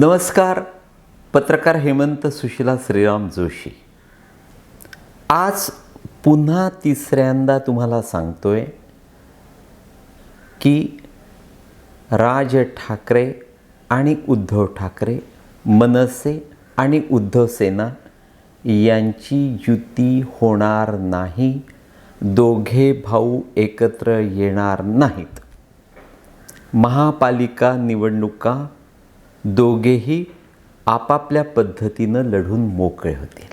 नमस्कार पत्रकार हेमंत सुशिला श्रीराम जोशी. आज पुन्हा तिसऱ्यांदा तुम्हाला सांगतोय की राज ठाकरे आणि उद्धव ठाकरे मनसे आणि उद्धव सेना यांची युती होणार नाही दोघे भाऊ एकत्र येणार नाहीत. महापालिका निवडणुका दोघेही आपापल्या पद्धतीनं लढून मोकळे होतील.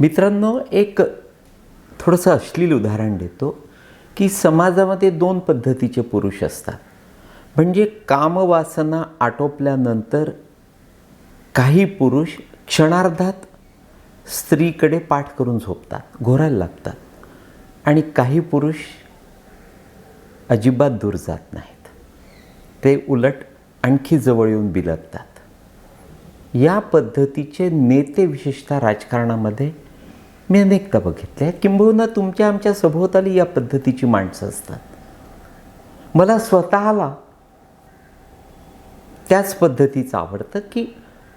मित्रांनो एक थोडंसं अश्लील उदाहरण देतो की समाजामध्ये दोन पद्धतीचे पुरुष असतात. म्हणजे कामवासना आटोपल्यानंतर काही पुरुष क्षणार्धात स्त्रीकडे पाठ करून झोपतात घोरायला लागतात आणि काही पुरुष अजिबात दूर जात नाहीत. ते उलट आणखी जवळ येऊन बिलगतात. या पद्धतीचे नेते विशेषतः राजकारणामध्ये मी अनेकदा बघितले आहेत. किंबहुना तुमच्या आमच्या सभोवताली या पद्धतीची माणसं असतात. मला स्वतःला त्याच पद्धतीचं आवडतं की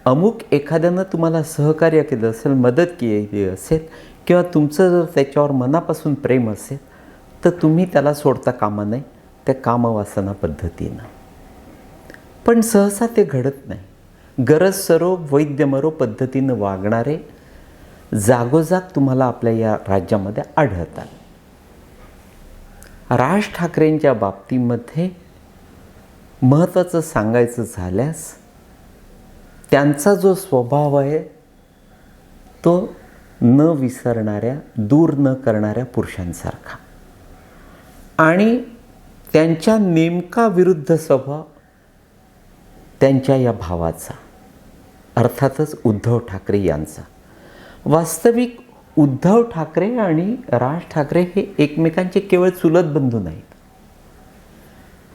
अमुक एखाद्यानं तुम्हाला सहकार्य केलं असेल मदत केली असेल किंवा तुमचं जर त्याच्यावर मनापासून प्रेम असेल तर तुम्ही त्याला सोडता कामा नये. त्या कामवासना पद्धतीनं. पण सहसा ते घडत नाही. गरज सरो वैद्यमरो पद्धतीनं वागणारे जागोजाग तुम्हाला आपल्या या राज्यामध्ये आढळतात. राज ठाकरेंच्या बाबतीमध्ये महत्त्वाचं सांगायचं झाल्यास त्यांचा जो स्वभाव आहे तो न विसरणाऱ्या दूर न करणाऱ्या पुरुषांसारखा. आणि त्यांच्या नेमका विरुद्ध स्वभाव त्यांच्या या भावाचा अर्थातच उद्धव ठाकरे यांचा. वास्तविक उद्धव ठाकरे आणि राज ठाकरे हे एकमेकांचे केवळ चुलत बंधू नाहीत.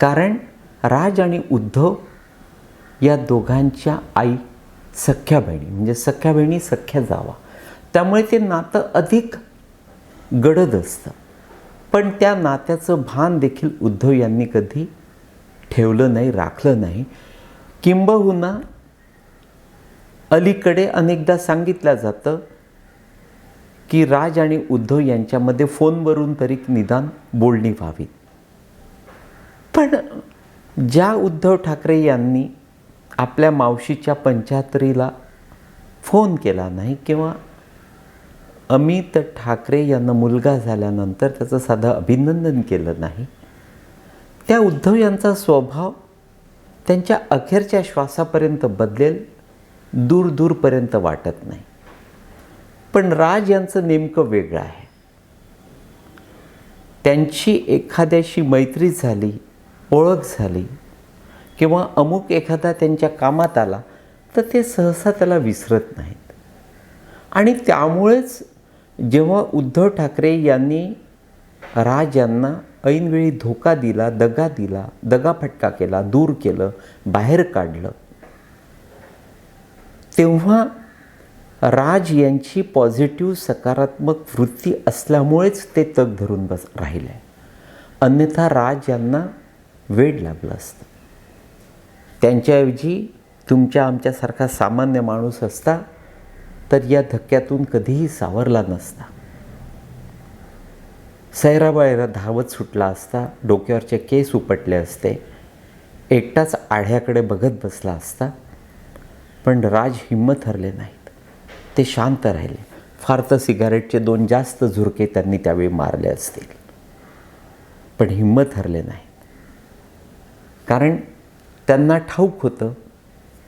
कारण राज आणि उद्धव या दोघांच्या आई सख्या बहिणी म्हणजे सख्या बहिणी सख्या जावा. त्यामुळे ते नातं अधिक गडद असतं. पण त्या नात्याचं भान देखील उद्धव यांनी कधी ठेवलं नाही राखलं नाही. किंबहुना अलीकडे अनेकदा सांगितलं जातं की राज आणि उद्धव यांच्यामध्ये फोनवरून तरी निदान बोलणी व्हावी. पण ज्या उद्धव ठाकरे यांनी आपल्या मावशीच्या पंचाहत्तरीला फोन केला नाही किंवा अमित ठाकरे यांना मुलगा झाल्यानंतर त्याचं साधं अभिनंदन केलं नाही त्या उद्धव यांचा स्वभाव त्यांच्या अखेरच्या श्वासापर्यंत बदलेल दूर दूरपर्यंत वाटत नाही. पण राज यांचं नेमकं वेगळं आहे. त्यांची एखाद्याशी मैत्री झाली ओळख झाली किंवा अमुक एखादा त्यांच्या कामात आला तर ते सहसा त्याला विसरत नाहीत. आणि त्यामुळेच जेव्हा उद्धव ठाकरे यांनी राज यांना ऐनवेळी धोका दिला दगा दिला दगाफटका केला दूर केलं बाहेर काढलं. तेव्हा राज यांची पॉझिटिव्ह सकारात्मक वृत्ती असल्यामुळेच ते तग धरून बस राहिले. अन्यथा राज यांना वेळ लागलं असतं. त्यांच्याऐवजी तुमच्या आमच्यासारखा सामान्य माणूस असता तर या धक्क्यातून कधीही सावरला नसता. सैराबाईला धावत सुटला असता डोक्यावरचे केस उपटले असते. एकटाच आढ्याकडे बघत बसला असता. पण राज हिंमत हरले नाहीत. ते शांत राहिले. फार तर सिगारेटचे दोन जास्त झुरके त्यांनी त्यावेळी मारले असतील. पण हिंमत हरले नाहीत. कारण त्यांना ठाऊक होतं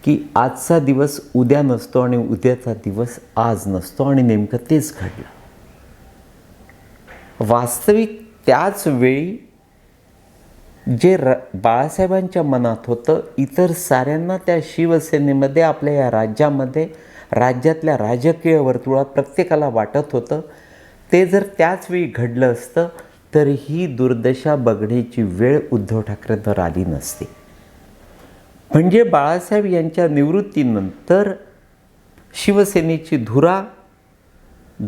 की आजचा दिवस उद्या नसतो आणि उद्याचा दिवस आज नसतो आणि नेमकं तेच घडलं. वास्तविक त्याच वेळी जे र बाळासाहेबांच्या मनात होतं इतर साऱ्यांना त्या शिवसेनेमध्ये आपल्या या राज्यामध्ये राज्यातल्या राजकीय वर्तुळात प्रत्येकाला वाटत होतं. ते जर त्याच वेळी घडलं असतं तर ही दुर्दशा बघण्याची वेळ उद्धव ठाकरेंवर आली नसती. म्हणजे बाळासाहेब यांच्या निवृत्तीनंतर शिवसेनेची धुरा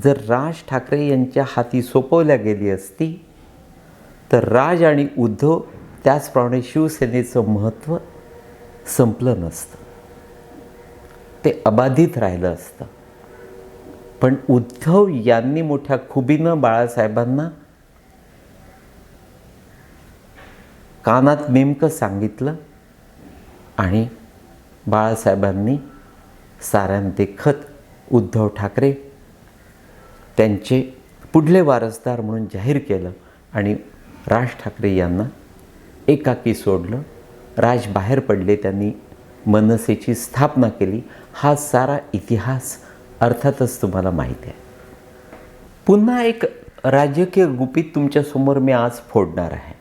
जर राज ठाकरे यांच्या हाती सोपवल्या गेली असती तर राज आणि उद्धव त्याचप्रमाणे शिवसेनेचं महत्त्व संपलं नसतं. ते अबाधित राहिलं असतं. पण उद्धव यांनी मोठ्या खुबीनं बाळासाहेबांना कानात नेमकं सांगितलं आणि बाळासाहेबांनी साऱ्यांदेखत उद्धव ठाकरे त्यांचे पुढले वारसदार म्हणून जाहीर केलं आणि राज ठाकरे यांना एकाकी सोडलं. राज बाहेर पडले त्यांनी मनसेची स्थापना केली. हा सारा इतिहास अर्थातच तुम्हाला माहिती आहे. पुन्हा एक राजकीय गुपित तुमच्यासमोर मी आज फोडणार आहे.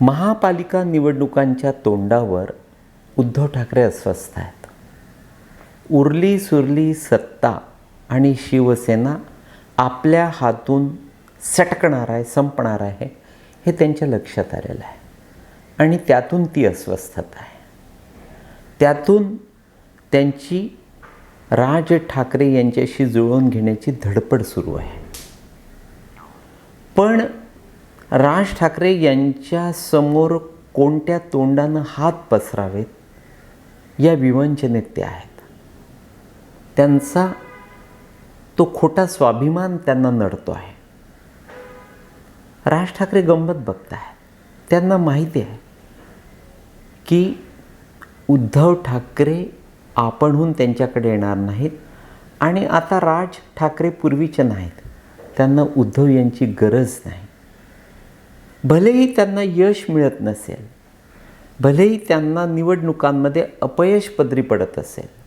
महापालिका निवडणुकांच्या तोंडावर उद्धव ठाकरे अस्वस्थ आहेत. उरली सुरली सत्ता आणि शिवसेना आपल्या हातून सटकणार आहे संपणार आहे हे त्यांच्या लक्षात आलेलं आहे. आणि त्यातून ती अस्वस्थता आहे. त्यातून त्यांची राज ठाकरे यांच्याशी जुळवून घेण्याची धडपड सुरू आहे. पण राज ठाकरे यांच्या समोर कोणत्या तोंडानं हात पसरावेत या विवंचनेत ते आहेत. त्यांचा तो खोटा स्वाभिमान त्यांना नडतो आहे. राज ठाकरे गंमत बघत आहेत त्यांना माहिती आहे की उद्धव ठाकरे आपणहून त्यांच्याकडे येणार नाहीत आणि आता राज ठाकरे पूर्वीचे नाहीत. त्यांना उद्धव यांची गरज नाही. भलेही त्यांना यश मिळत नसेल भलेही त्यांना निवडणुकांमध्ये अपयश पदरी पडत असेल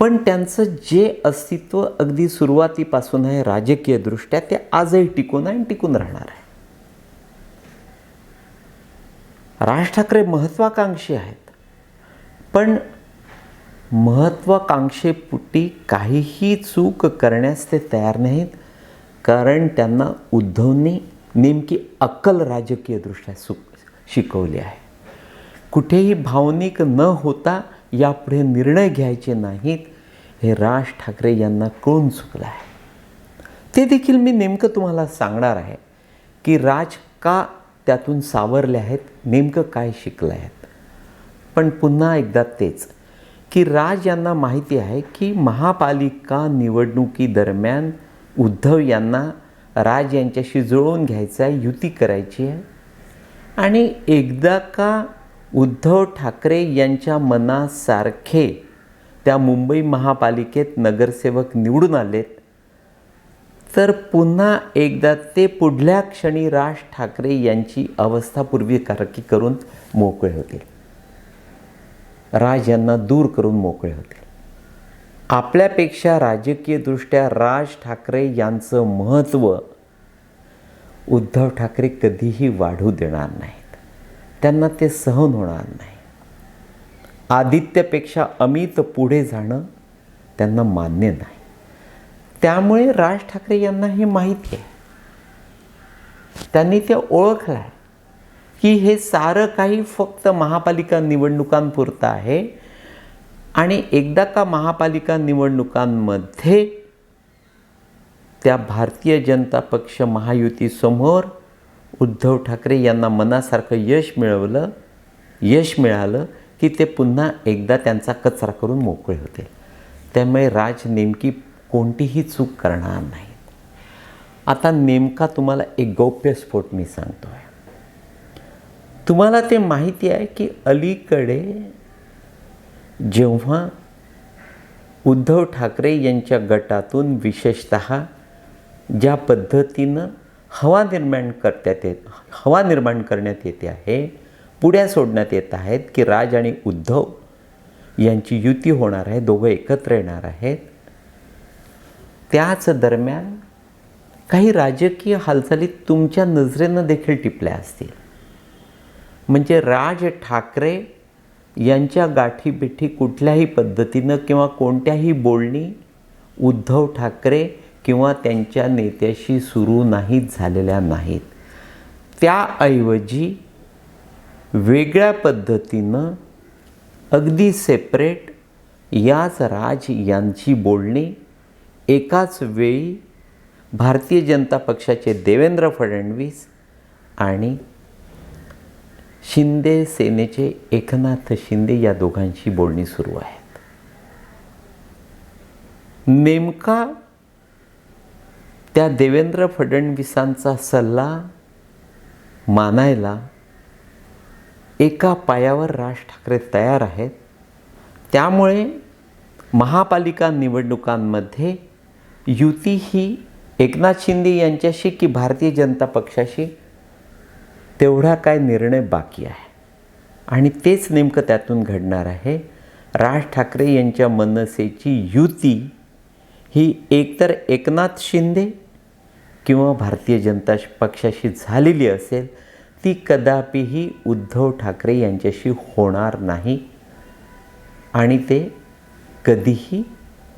पण त्यांचं जे अस्तित्व अगदी सुरुवातीपासून आहे राजकीयदृष्ट्या ते आजही टिकून आहे आणि टिकून राहणार आहे. राज ठाकरे महत्त्वाकांक्षी आहेत. पण महत्त्वाकांक्षेपुटी काहीही चूक करण्यास ते तयार नाहीत. कारण त्यांना उद्धवनी नेमकी अक्कल राजकीयदृष्ट्या सु शिकवली आहे. कुठेही भावनिक न होता यापुढे निर्णय घ्यायचे नाहीत. हे राज ठाकरे यांना कळून चुकलं आहे? ते देखील मी नेमकं तुम्हाला सांगणार आहे की राज का त्यातून सावरले आहेत नेमकं काय शिकलं आहेत. पण पुन्हा एकदा तेच की राज यांना माहिती आहे की महापालिका निवडणुकीदरम्यान उद्धव यांना राज यांच्याशी जुळवून घ्यायचं आहे युती करायची आहे. आणि एकदा का उद्धव ठाकरे यांच्या मनासारखे त्या मुंबई महापालिकेत नगरसेवक निवडून आलेत. तर पुन्हा एकदा ते पुढल्या क्षणी राज ठाकरे यांची अवस्था कारकी करून मोकळे होतील. राज यांना दूर करून मोकळे होतील. आपल्यापेक्षा राजकीयदृष्ट्या राज ठाकरे यांचं महत्त्व उद्धव ठाकरे कधीही वाढू देणार नाहीत. त्यांना ते सहन होणार नाही. आदित्यपेक्षा अमित पुढे जाणं त्यांना मान्य नाही. त्यामुळे राज ठाकरे यांना हे माहिती आहे. त्यांनी ते ओळखलं आहे की हे सारं काही फक्त महापालिका निवडणुकांपुरतं आहे आणि एकदा का महापालिका निवडणुकांमध्ये त्या भारतीय जनता पक्ष महायुतीसमोर उद्धव ठाकरे यांना मनासारखं यश मिळवलं यश मिळालं की ते पुन्हा एकदा त्यांचा कचरा करून मोकळे होते त्यामुळे राज नेमकी कोणतीही चूक करणार नाही. आता नेमका तुम्हाला एक गौप्यस्फोट मी सांगतो आहे तुम्हाला ते माहिती आहे की अलीकडे जेव्हा उद्धव ठाकरे यांच्या गटातून विशेषत ज्या पद्धतीनं हवा निर्माण करण्यात येत हवा निर्माण करण्यात येते आहे पुढ्या सोडण्यात येत आहेत की राज आणि उद्धव यांची युती होणार आहे दोघं एकत्र येणार आहेत. त्याच दरम्यान काही राजकीय हालचाली तुमच्या नजरेनं देखील टिपल्या असतील. म्हणजे राज ठाकरे यांच्या गाठीबिठी कुठल्याही पद्धतीनं किंवा कोणत्याही बोलणी उद्धव ठाकरे किंवा त्यांच्या नेत्याशी सुरू नाहीत झालेल्या नाहीत. त्याऐवजी वेगळ्या पद्धतीनं अगदी सेपरेट याच राज यांची बोलणी. एकाच वेळी भारतीय जनता पक्षाचे देवेंद्र फडणवीस आणि शिंदे सेनेचे एकनाथ शिंदे या दोघांशी बोलणी सुरू आहेत. नेमका त्या देवेंद्र फडणवीसांचा सल्ला मानायला एका पायावर राज ठाकरे तयार आहेत. त्यामुळे महापालिका निवडणुकांमध्ये युती ही एकनाथ शिंदे यांच्याशी की भारतीय जनता पक्षाशी तेवढा काय निर्णय बाकी आहे. आणि तेच नेमकं त्यातून घडणार आहे. राज ठाकरे यांच्या मनसेची युती ही एकतर एकनाथ शिंदे किंवा भारतीय जनता पक्षाशी झालेली असेल ती कदापिही उद्धव ठाकरे यांच्याशी होणार नाही आणि ते कधीही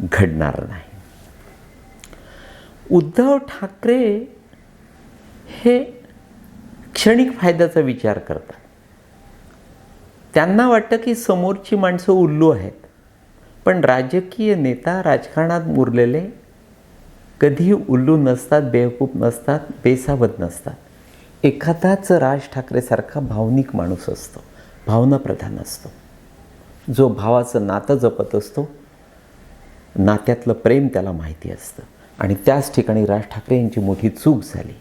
घडणार नाही. उद्धव ठाकरे हे क्षणिक फायद्याचा विचार करतात. त्यांना वाटतं की समोरची माणसं उल्लू आहेत. पण राजकीय नेता राजकारणात मुरलेले कधीही उल्लू नसतात बेवकूफ नसतात बेसावत नसतात. एखादाच राज ठाकरेसारखा भावनिक माणूस असतो भावनाप्रधान असतो. जो भावाचं नातं जपत असतो नात्यातलं प्रेम त्याला माहिती असतं. आणि त्याच ठिकाणी राज ठाकरे यांची मोठी चूक झाली.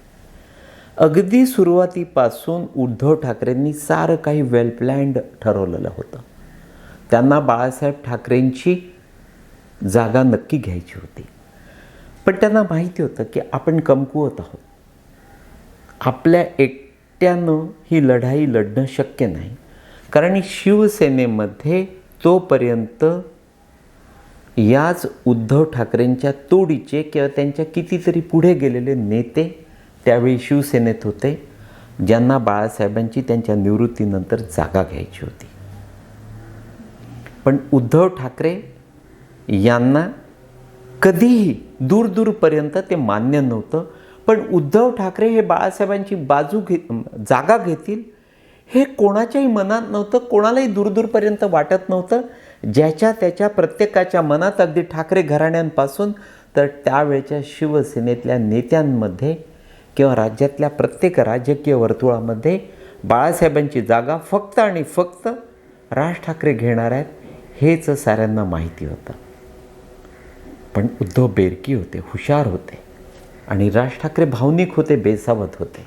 अगदी सुरुवातीपासून उद्धव ठाकरेंनी सारं काही वेल प्लॅन्ड ठरवलेलं होतं. त्यांना बाळासाहेब ठाकरेंची जागा नक्की घ्यायची होती. पण त्यांना माहिती होतं की आपण कमकुवत आहोत. आपल्या एकट्यानं ही लढाई लढणं शक्य नाही. कारण शिवसेनेमध्ये तोपर्यंत याच उद्धव ठाकरेंच्या तोडीचे किंवा त्यांच्या कितीतरी पुढे गेलेले नेते त्यावेळी शिवसेनेत होते ज्यांना बाळासाहेबांची त्यांच्या निवृत्तीनंतर जागा घ्यायची होती. पण उद्धव ठाकरे यांना कधीही दूरदूरपर्यंत ते मान्य नव्हतं. पण उद्धव ठाकरे हे बाळासाहेबांची बाजू घे जागा घेतील हे कोणाच्याही मनात नव्हतं कोणालाही दूरदूरपर्यंत वाटत नव्हतं. ज्याच्या त्याच्या प्रत्येकाच्या मनात अगदी ठाकरे घराण्यांपासून तर त्यावेळच्या शिवसेनेतल्या नेत्यांमध्ये किंवा राज्यातल्या प्रत्येक राजकीय वर्तुळामध्ये बाळासाहेबांची जागा फक्त आणि फक्त राज ठाकरे घेणार आहेत हेच साऱ्यांना माहिती होतं. पण उद्धव बेरकी होते हुशार होते. आणि राज ठाकरे भावनिक होते बेसावत होते.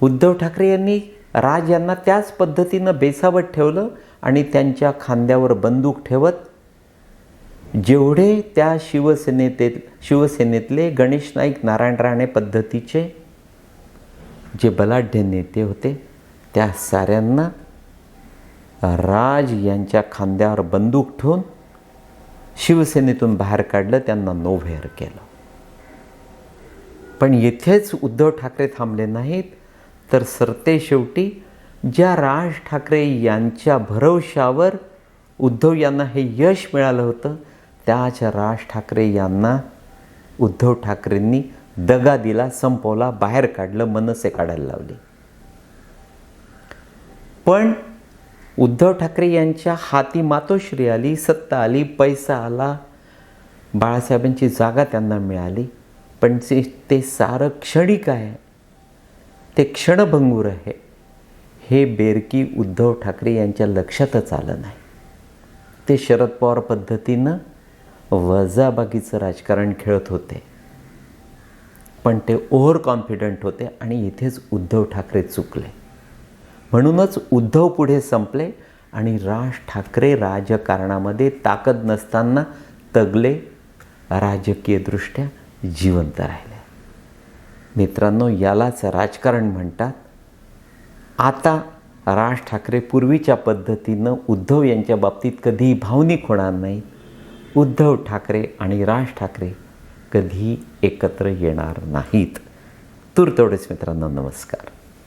उद्धव ठाकरे यांनी राज यांना त्याच पद्धतीनं बेसावत ठेवलं आणि त्यांच्या खांद्यावर बंदूक ठेवत जेवढे त्या शिवसेनेते शिवसेनेतले गणेश नाईक नारायण राणे पद्धतीचे जे बलाढ्य नेते होते त्या साऱ्यांना राज यांच्या खांद्यावर बंदूक ठेवून शिवसेनेतून बाहेर काढलं त्यांना नोव्हेअर केलं. पण येथेच उद्धव ठाकरे थांबले नाहीत तर सरते शेवटी ज्या राज ठाकरे यांच्या भरवशावर उद्धव यांना हे यश मिळालं होतं त्याच राज ठाकरे यांना उद्धव ठाकरेंनी दगा दिला संपवला बाहेर काढलं मनसे काढायला लावले. पण उद्धव ठाकरे यांच्या हाती मातोश्री आली सत्ता आली पैसा आला बाळासाहेबांची जागा त्यांना मिळाली. पण ते ते सारं क्षणिक आहे ते क्षणभंगूर आहे हे बेरकी उद्धव ठाकरे यांच्या लक्षातच आलं नाही. ते शरद पवार पद्धतीनं वजाबागीचं राजकारण खेळत होते. पण ते ओव्हर कॉन्फिडंट होते आणि इथेच उद्धव ठाकरे चुकले. म्हणूनच उद्धव पुढे संपले आणि राज ठाकरे राजकारणामध्ये ताकद नसताना तगले राजकीयदृष्ट्या जिवंत राहिले. मित्रांनो यालाच राजकारण म्हणतात. आता राज ठाकरे पूर्वीच्या पद्धतीनं उद्धव यांच्या बाबतीत कधीही भावनिक होणार नाही. उद्धव ठाकरे आणि राज ठाकरे कधीही एकत्र येणार नाहीत. तूर तेवढेच मित्रांनो नमस्कार.